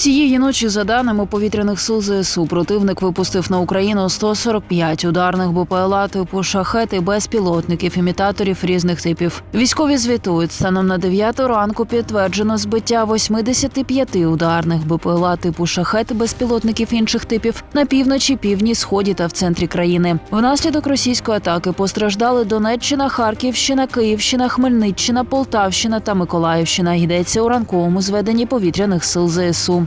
Цієї ночі, за даними повітряних сил ЗСУ, противник випустив на Україну 145 ударних БПЛА типу шахети безпілотників, імітаторів різних типів. Військові звітують, станом на 9 ранку підтверджено збиття 85 ударних БПЛА типу шахет безпілотників інших типів на півночі, півдні, сході та в центрі країни. Внаслідок російської атаки постраждали Донеччина, Харківщина, Київщина, Хмельниччина, Полтавщина та Миколаївщина. Йдеться у ранковому зведенні повітряних сил ЗСУ.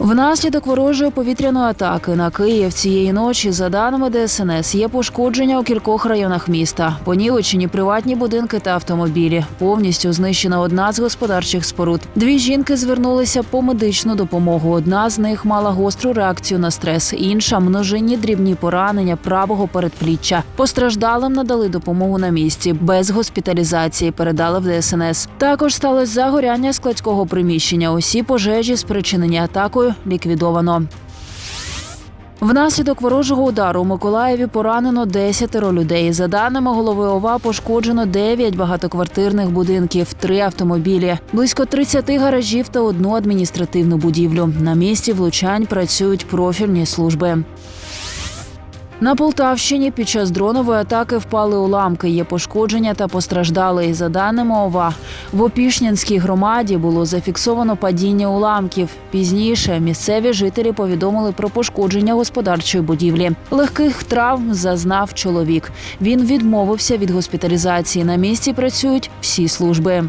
Внаслідок ворожої повітряної атаки на Київ цієї ночі, за даними ДСНС, є пошкодження у кількох районах міста. Понівечені приватні будинки та автомобілі. Повністю знищена одна з господарчих споруд. Дві жінки звернулися по медичну допомогу. Одна з них мала гостру реакцію на стрес, інша множинні дрібні поранення правого передпліччя. Постраждалим надали допомогу на місці без госпіталізації. Передали в ДСНС. Також сталося загоряння складського приміщення. Усі пожежі, спричинені атакою, ліквідовано. Внаслідок ворожого удару у Миколаєві поранено 10 людей. За даними голови ОВА, пошкоджено 9 багатоквартирних будинків, 3 автомобілі, близько 30 гаражів та одну адміністративну будівлю. На місці влучань працюють профільні служби. На Полтавщині під час дронової атаки впали уламки. Є пошкодження та постраждали. За даними ОВА, в Опішнянській громаді було зафіксовано падіння уламків. Пізніше місцеві жителі повідомили про пошкодження господарчої будівлі. Легких травм зазнав чоловік. Він відмовився від госпіталізації. На місці працюють всі служби.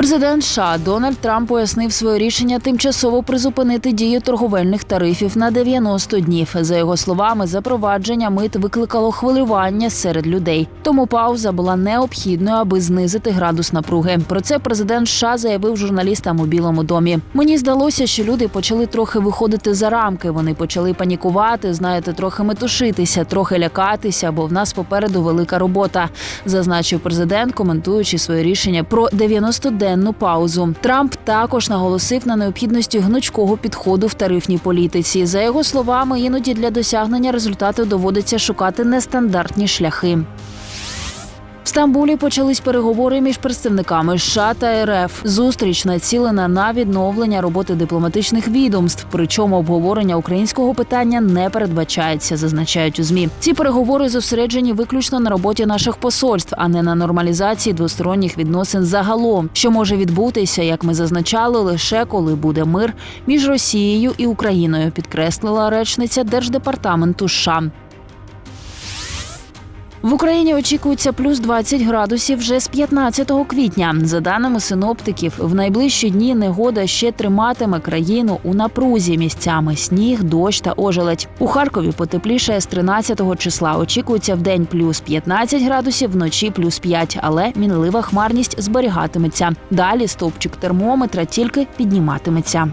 Президент США Дональд Трамп пояснив своє рішення тимчасово призупинити дію торговельних тарифів на 90 днів. За його словами, запровадження мит викликало хвилювання серед людей. Тому пауза була необхідною, аби знизити градус напруги. Про це президент США заявив журналістам у Білому домі. Мені здалося, що люди почали трохи виходити за рамки. Вони почали панікувати, знаєте, трохи метушитися, трохи лякатися, бо в нас попереду велика робота, зазначив президент, коментуючи своє рішення про 90-денну паузу. Трамп також наголосив на необхідності гнучкого підходу в тарифній політиці. За його словами, іноді для досягнення результату доводиться шукати нестандартні шляхи. Стамбулі почались переговори між представниками США та РФ. Зустріч націлена на відновлення роботи дипломатичних відомств. Причому обговорення українського питання не передбачається, зазначають у змі. Ці переговори зосереджені виключно на роботі наших посольств, а не на нормалізації двосторонніх відносин загалом, що може відбутися, як ми зазначали, лише коли буде мир між Росією і Україною, підкреслила речниця держдепартаменту США. В Україні очікується плюс 20 градусів вже з 15 квітня. За даними синоптиків, в найближчі дні негода ще триматиме країну у напрузі місцями сніг, дощ та ожеледь. У Харкові потеплішає з 13 числа. Очікується в день плюс 15 градусів, вночі плюс 5, але мінлива хмарність зберігатиметься. Далі стовпчик термометра тільки підніматиметься.